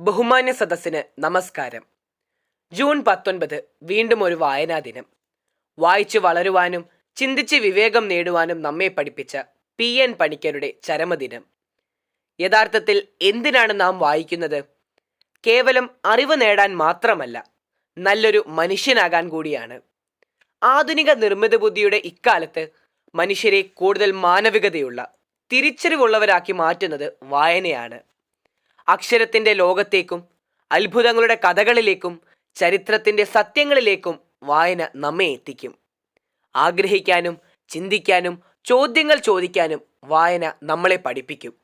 ബഹുമാന്യ സദസ്സിന് നമസ്കാരം. ജൂൺ പത്തൊൻപത് വീണ്ടും ഒരു വായനാ ദിനം. വായിച്ചു വളരുവാനും ചിന്തിച്ച് വിവേകം നേടുവാനും നമ്മെ പഠിപ്പിച്ച പി എൻ പണിക്കരുടെ ചരമദിനം. യഥാർത്ഥത്തിൽ എന്തിനാണ് നാം വായിക്കുന്നത്? കേവലം അറിവ് നേടാൻ മാത്രമല്ല നല്ലൊരു മനുഷ്യനാകാൻ കൂടിയാണ്. ആധുനിക നിർമ്മിത ബുദ്ധിയുടെ ഇക്കാലത്ത് മനുഷ്യരെ കൂടുതൽ മാനവികതയുള്ള തിരിച്ചറിവുള്ളവരാക്കി മാറ്റുന്നത് വായനയാണ്. അക്ഷരത്തിന്റെ ലോകത്തേക്കും അത്ഭുതങ്ങളുടെ കഥകളിലേക്കും ചരിത്രത്തിന്റെ സത്യങ്ങളിലേക്കും വായന നമ്മെ എത്തിക്കും. ആഗ്രഹിക്കാനും ചിന്തിക്കാനും ചോദ്യങ്ങൾ ചോദിക്കാനും വായന നമ്മളെ പഠിപ്പിക്കും.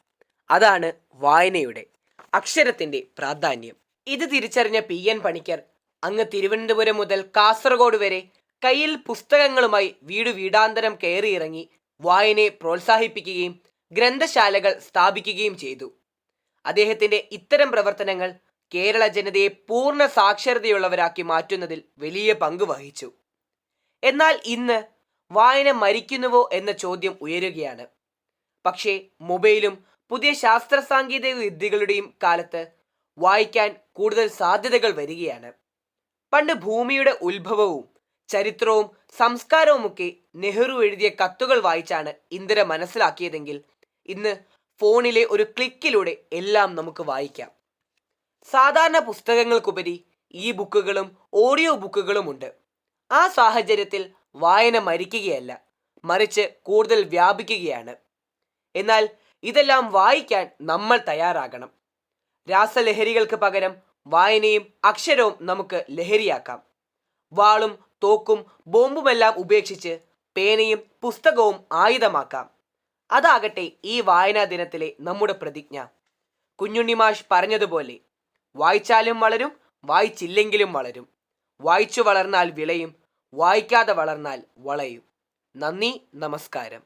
അതാണ് വായനയുടെ അക്ഷരത്തിന്റെ പ്രാധാന്യം. ഇത് തിരിച്ചറിഞ്ഞ പി. എൻ. പണിക്കർ അങ്ങ് തിരുവനന്തപുരം മുതൽ കാസർഗോഡ് വരെ കയ്യിൽ പുസ്തകങ്ങളുമായി വീടു വീടാന്തരം കയറിയിറങ്ങി വായനയെ പ്രോത്സാഹിപ്പിക്കുകയും ഗ്രന്ഥശാലകൾ സ്ഥാപിക്കുകയും ചെയ്തു. അദ്ദേഹത്തിന്റെ ഇത്തരം പ്രവർത്തനങ്ങൾ കേരള ജനതയെ പൂർണ സാക്ഷരതയുള്ളവരാക്കി മാറ്റുന്നതിൽ വലിയ പങ്ക് വഹിച്ചു. എന്നാൽ ഇന്ന് വായന മരിക്കുന്നുവോ എന്ന ചോദ്യം ഉയരുകയാണ്. പക്ഷേ മൊബൈലും പുതിയ ശാസ്ത്ര സാങ്കേതിക വിദ്യകളുടെയും കാലത്ത് വായിക്കാൻ കൂടുതൽ സാധ്യതകൾ വരികയാണ്. പണ്ട് ഭൂമിയുടെ ഉത്ഭവവും ചരിത്രവും സംസ്കാരവുമൊക്കെ നെഹ്റു എഴുതിയ കത്തുകൾ വായിച്ചാണ് ഇന്ദിര മനസ്സിലാക്കിയതെങ്കിൽ ഇന്ന് ഫോണിലെ ഒരു ക്ലിക്കിലൂടെ എല്ലാം നമുക്ക് വായിക്കാം. സാധാരണ പുസ്തകങ്ങൾക്കുപരി ഈ ബുക്കുകളും ഓഡിയോ ബുക്കുകളുമുണ്ട് ആ സാഹചര്യത്തിൽ വായന മരിക്കുകയല്ല മറിച്ച് കൂടുതൽ വ്യാപിക്കുകയാണ്. എന്നാൽ ഇതെല്ലാം വായിക്കാൻ നമ്മൾ തയ്യാറാകണം. രാസലഹരികൾക്ക് പകരം വായനയും അക്ഷരവും നമുക്ക് ലഹരിയാക്കാം. വാളും തോക്കും ബോംബുമെല്ലാം ഉപേക്ഷിച്ച് പേനയും പുസ്തകവും ആയുധമാക്കാം. അതാകട്ടെ ഈ വായനാ ദിനത്തിലെ നമ്മുടെ പ്രതിജ്ഞ. കുഞ്ഞുണ്ണി മാഷ് പറഞ്ഞതുപോലെ വായിച്ചാലും വളരും വായിച്ചില്ലെങ്കിലും വളരും. വായിച്ചു വളർന്നാൽ വിളയും വായിക്കാതെ വളർന്നാൽ വളയും. നന്ദി നമസ്കാരം.